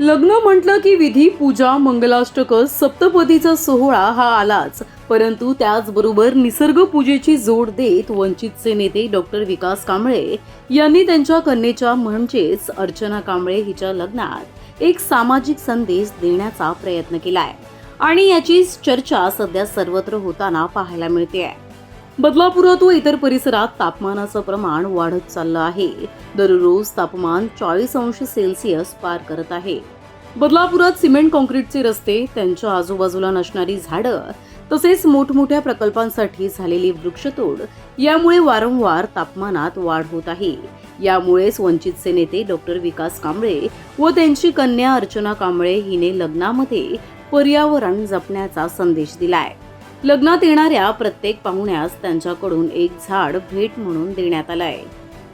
लग्न म्हटलं की विधी पूजा मंगलाष्टक सप्तपदीचा सोहळा हा आलाच. परंतु त्याचबरोबर निसर्ग पूजेची जोड देत वंचितचे नेते डॉक्टर विकास कांबळे यांनी त्यांच्या कन्येच्या म्हणजेच अर्चना कांबळे हिच्या लग्नात एक सामाजिक संदेश देण्याचा प्रयत्न केलाय. आणि याची चर्चा सध्या सर्वत्र होताना पाहायला मिळते आहे बदलापुरात व इतर परिसरात तापमानाचं प्रमाण वाढत चाललं आहे. दररोज तापमान चाळीस अंश सेल्सिअस पार करत आहे. बदलापुरात सिमेंट कॉन्क्रीटचे रस्ते त्यांच्या आजूबाजूला नसणारी झाडं तसेच मोठमोठ्या प्रकल्पांसाठी झालेली वृक्षतोड यामुळे वारंवार तापमानात वाढ होत आहे. यामुळेच वंचितचे नेते डॉक्टर विकास कांबळे व त्यांची कन्या अर्चना कांबळे हिने लग्नामध्ये पर्यावरण जपण्याचा संदेश दिलाय. लग्नात येणाऱ्या प्रत्येक पाहुण्यास त्यांच्याकडून एक झाड भेट म्हणून देण्यात आलंय.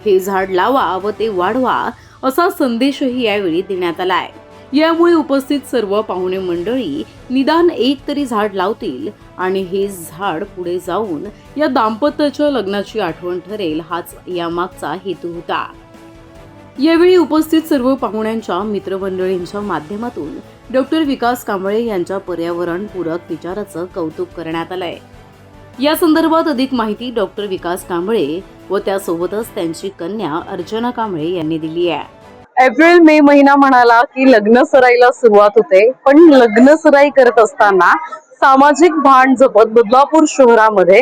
हे झाड लावा व ते वाढवा असा संदेशही यावेळी देण्यात आला आहे यामुळे उपस्थित सर्व पाहुणे मंडळी निदान एक तरी झाड लावतील आणि हे झाड पुढे जाऊन या दाम्पत्याच्या लग्नाची आठवण ठरेल हाच यामागचा हेतू होता. यावेळी उपस्थित सर्व पाहुण्यांच्या मित्रमंडळींच्या माध्यमातून डॉक्टर विकास कांबळे यांच्या पर्यावरणपूरक विचाराचं कौतुक करण्यात आलंय. या संदर्भात अधिक माहिती डॉक्टर विकास कांबळे व त्यासोबतच त्यांची कन्या अर्चना कांबळे यांनी दिली आहे. एप्रिल मे महिना म्हणाला की लग्न सराईला सुरुवात होते पण लग्न सराई करत असताना सामाजिक भान जपत बदलापूर शहरामध्ये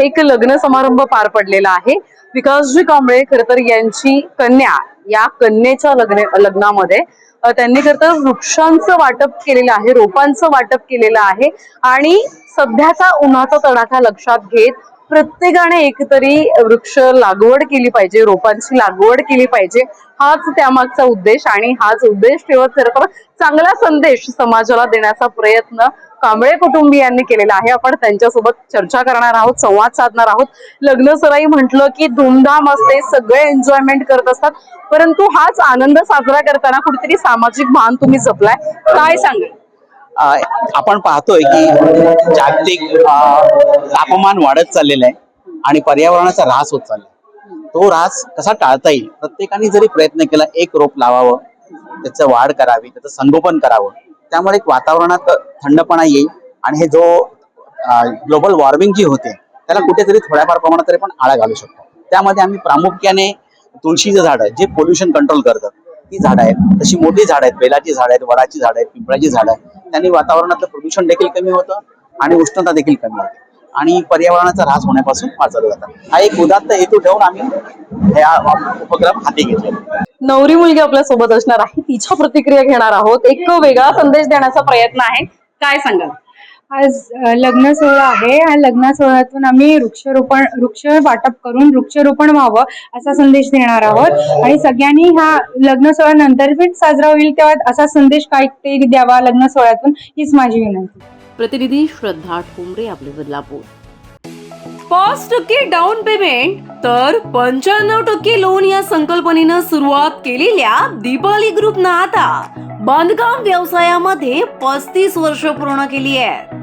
एक लग्न समारंभ पार पडलेला आहे. विकासजी कांबळे खर तर यांची कन्या या कन्येच्या लग्न लग्नामध्ये त्यांनी खर तर वृक्षांचं वाटप केलेलं आहे रोपांचं वाटप केलेलं आहे. आणि सध्याचा उन्हाचा तडाखा लक्षात घेत प्रत्येकाने एकतरी वृक्ष लागवड केली पाहिजे रोपांची लागवड केली पाहिजे हाच त्यामागचा उद्देश आणि हाच उद्देश ठेवत खरं तर चांगला संदेश समाजाला देण्याचा प्रयत्न कांबळे कुटुंबियांनी केलेला आहे. आपण त्यांच्यासोबत चर्चा करणार आहोत संवाद साधणार आहोत. लग्न सराई म्हटलं की धूमधाम असते सगळे एन्जॉयमेंट करत असतात. परंतु हाच आनंद साजरा करताना कुठेतरी सामाजिक भान तुम्ही जपलाय. काय सांगाल? आपण पाहतोय की जागतिक तापमान वाढत चाललेलं आहे आणि पर्यावरणाचा ऱ्हास होत चाललाय. तो ऱ्हास कसा टाळता येईल? प्रत्येकाने जरी प्रयत्न केला एक रोप लावावं त्याचं वाढ करावी त्याचं संगोपन करावं त्यामुळे एक वातावरणात थंडपणा येईल आणि हे जो ग्लोबल वॉर्मिंग जी होते त्याला कुठेतरी थोड्याफार प्रमाणात तरी पण आळा घालू शकतो. त्यामध्ये आम्ही प्रामुख्याने तुळशीचं झाडं जे पोल्युशन कंट्रोल करतात ती झाडं आहेत तशी मोठी झाडं आहेत बेलाची झाडं आहेत वडाची झाडं आहेत पिंपळाची झाडं आहेत. त्यांनी वातावरणातलं प्रदूषण देखील कमी होतं आणि उष्णता देखील कमी होते. आणि पर्यावरणाचा ऱ्हास होण्यापासून वाचवलं जातं. हा एक उदात्त हेतू ठेवून आम्ही हा उपक्रम हाती घेतला. नवरी मुलगी आपल्यासोबत असणार आहे. तिच्या प्रतिक्रिया घेणार आहोत. एक वेगळा संदेश देण्याचा प्रयत्न आहे. काय सांगाल? आज लग्न सोहळा आहे या लग्न सोहळ्यातून आम्ही वृक्षरोपण वृक्ष वाटप करून वृक्षरोपण व्हावं असा संदेश देणार आहोत. आणि सगळ्यांनी हा लग्न सोहळा नंतर साजरा होईल तेव्हा असा संदेश काहीतरी द्यावा लग्न सोहळ्यातून हीच माझी विनंती. प्रतिनिधी श्रद्धा ठोंबरे आपले बदलापूर. पाच टक्के डाऊन पेमेंट तर पंच्याण्णव टक्के लोन या संकल्पनेनं सुरुवात केलेल्या दीपाली ग्रुपनं आता. बांधकाम व्यवसायामध्ये पस्तीस वर्ष पूर्ण केली आहेत.